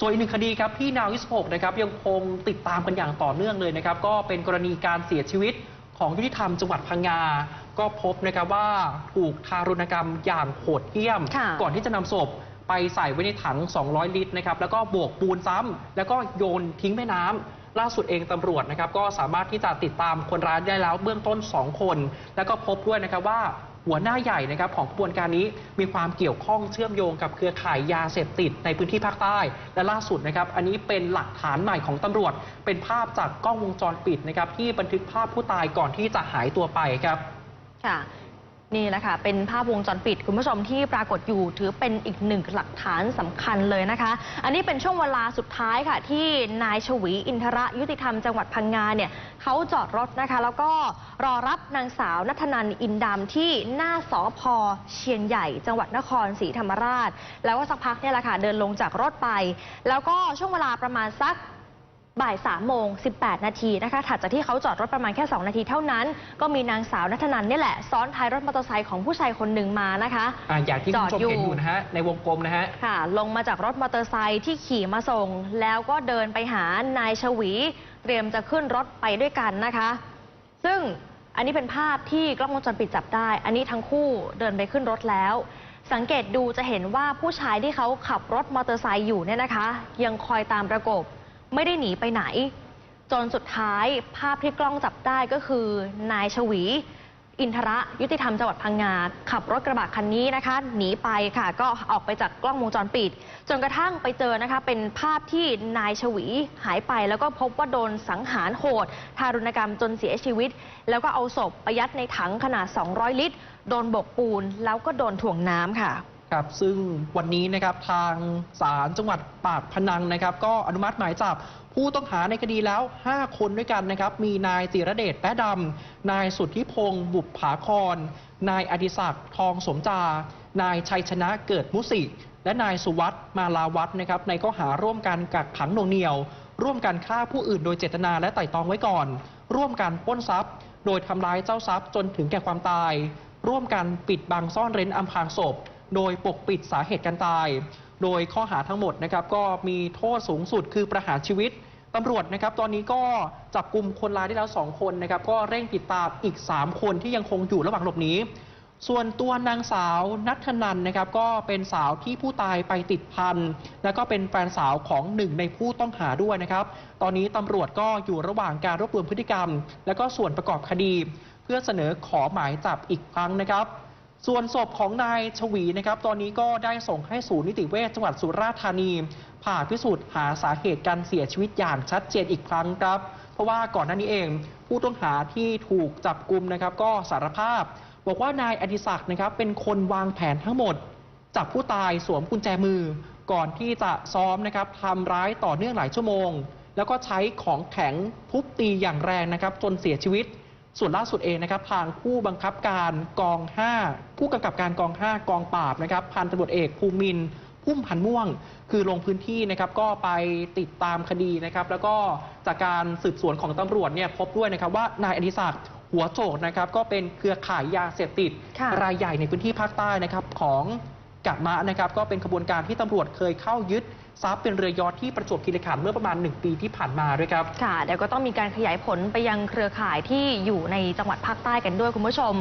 ส่วนอีกหนึ่งคดีครับที่นาววิสกนะครับยังคงติดตามกันอย่างต่อเนื่องเลยนะครับ ก็เป็นกรณีการเสียชีวิตของยุติธรรมจังหวัดพังงา ก็พบนะครับว่าถูกทารุณกรรมอย่างโหดเหี้ยมค่ะก่อนที่จะนำศพไปใส่ไว้ในถัง 200 ลิตรนะครับแล้วก็โบกปูนซ้ำแล้วก็โยนทิ้งแม่น้ำล่าสุดเองตำรวจนะครับก็สามารถที่จะติดตามคนร้ายได้แล้วเบื้องต้น 2 คน แล้วก็พบด้วยนะครับว่า หัวหน้าใหญ่นะครับของขบวนการนี้มีความเกี่ยวข้องเชื่อมโยงกับเครือข่ายยาเสพติดในพื้นที่ภาคใต้ และล่าสุดนะครับ อันนี้เป็นหลักฐานใหม่ของตำรวจ เป็นภาพจากกล้องวงจรปิดนะครับที่บันทึกภาพผู้ตายก่อนที่จะหายตัวไปครับค่ะ นี่แหละค่ะเป็นภาพวงจรปิดคุณผู้ชมที่ปรากฏอยู่ถือเป็นอีกหนึ่งหลักฐานสำคัญเลยนะคะ อันนี้เป็นช่วงเวลาสุดท้ายค่ะ ที่นายชวีอินทระยุติธรรมจังหวัดพังงาเนี่ยเขาจอดรถนะคะ แล้วก็รอรับนางสาวนัทนันอินดำที่หน้าสอพอเชียนใหญ่ จังหวัดนครศรีธรรมราช แล้วก็สักพักเนี่ยแหละค่ะเดินลงจากรถไป แล้วก็ช่วงเวลาประมาณสัก บ่าย3โมง 18 นาทีนะคะถัดจากที่เขาจอดรถประมาณแค่ 2 นาทีเท่านั้น ก็มีนางสาวนัทนันนี่แหละ ซ้อนท้ายรถมอเตอร์ไซค์ของผู้ชายคนหนึ่งมานะคะอ่าอย่างที่คุณผู้ชมจอดอยู่เห็นอยู่นะฮะในวงกลมนะฮะค่ะ ลงมาจากรถมอเตอร์ไซค์ที่ขี่มาส่ง แล้วก็เดินไปหานายชวี เตรียมจะขึ้นรถไปด้วยกันนะคะ ซึ่งอันนี้เป็นภาพที่กล้องวงจรปิดจับได้ อันนี้ทั้งคู่เดินไปขึ้นรถแล้ว สังเกตดูจะเห็นว่าผู้ชายที่เขาขับรถมอเตอร์ไซค์อยู่เนี่ยนะคะ ยังคอยตามประกบ ไม่ได้หนีไปไหน จนสุดท้ายภาพที่กล้องจับได้ก็คือนายชวี อินทระยุติธรรมจังหวัดพังงาขับรถกระบะคันนี้นะคะ หนีไปค่ะ ก็ออกไปจากกล้องวงจรปิด จนกระทั่งไปเจอนะคะ เป็นภาพที่นายชวีหายไป แล้วก็พบว่าโดนสังหารโหด ทารุณกรรมจนเสียชีวิต แล้วก็เอาศพไปยัดในถังขนาด 200 ลิตร โดนบกปูนแล้วก็โดนถ่วงน้ำค่ะ ครับซึ่งวันนี้นะครับทางศาลจังหวัดปากพนังนะครับ ก็อนุมัติหมายจับผู้ต้องหาในคดีแล้ว 5 คนด้วยกันนะครับ มีนายจิรเดชแป๊ะดำ นายสุทธิพงศ์บุปผาคร นายอดิศักดิ์ทองสมจา นายชัยชนะเกิดมุสิ และนายสุวัตมาลาวัฒน์นะครับ ในข้อหาร่วมกันกักขังหน่วงเหนี่ยว ร่วมกันฆ่าผู้อื่นโดยเจตนาและไต่ตองไว้ก่อน ร่วมกันปล้นทรัพย์ โดยทำร้ายเจ้าทรัพย์จนถึงแก่ความตาย ร่วมกันปิดบังซ่อนเร้นอำพรางศพ โดยปกปิดสาเหตุการตาย โดยข้อหาทั้งหมดนะครับก็มีโทษสูงสุดคือประหารชีวิตตำรวจนะครับตอนนี้ก็จับกลุ่มคนร้ายได้แล้ว 2 คนนะครับก็เร่งติดตามอีก 3 คนที่ยังคงอยู่ระหว่างหลบหนีส่วนตัวนางสาวนัทนันนะครับก็เป็นสาวที่ผู้ตายไปติดพัน แล้วก็เป็นแฟนสาวของหนึ่งในผู้ต้องหาด้วยนะครับ ตอนนี้ตำรวจก็อยู่ระหว่างการรวบรวมพฤติกรรม แล้วก็ส่วนประกอบคดี เพื่อเสนอขอหมายจับอีกครั้งนะครับ ส่วนศพของนายชวีนะครับ ตอนนี้ก็ได้ส่งให้ศูนย์นิติเวชจังหวัดสุราษฎร์ธานี ผ่าพิสูจน์หาสาเหตุการเสียชีวิตอย่างชัดเจนอีกครั้งครับ เพราะว่าก่อนหน้านี้เอง ผู้ต้องหาที่ถูกจับกลุมนะครับ ก็สารภาพ บอกว่านายอดิศักดิ์นะครับเป็นคนวางแผนทั้งหมด จับผู้ตายสวมกุญแจมือ ก่อนที่จะซ้อมนะครับทำร้ายต่อเนื่องหลายชั่วโมง แล้วก็ใช้ของแข็งทุบตีอย่างแรงนะครับ จนเสียชีวิต ส่วนล่าสุดเองนะครับทางผู้บังคับการกอง 5 ผู้กำกับการกอง 5 กองปราบนะครับพันตำรวจเอกภูมินทร์พุ่มพันธ์ม่วง คือลงพื้นที่นะครับก็ไปติดตามคดีนะครับแล้วก็จากการสืบสวนของตำรวจเนี่ยพบด้วยนะครับว่านายอดิศักดิ์หัวโจกนะครับก็เป็นเครือข่ายยาเสพติดค่ะรายใหญ่ในพื้นที่ภาคใต้นะครับของ กะมะนะครับก็เป็นขบวนการที่ตำรวจเคยเข้ายึดทรัพย์เป็นเรือยอทที่ประจวบคีรีขันธ์เมื่อประมาณ 1 ปีที่ผ่านมาด้วยครับ ค่ะเดี๋ยวก็ต้องมีการขยายผลไปยังเครือข่ายที่อยู่ในจังหวัดภาคใต้กันด้วยคุณผู้ชม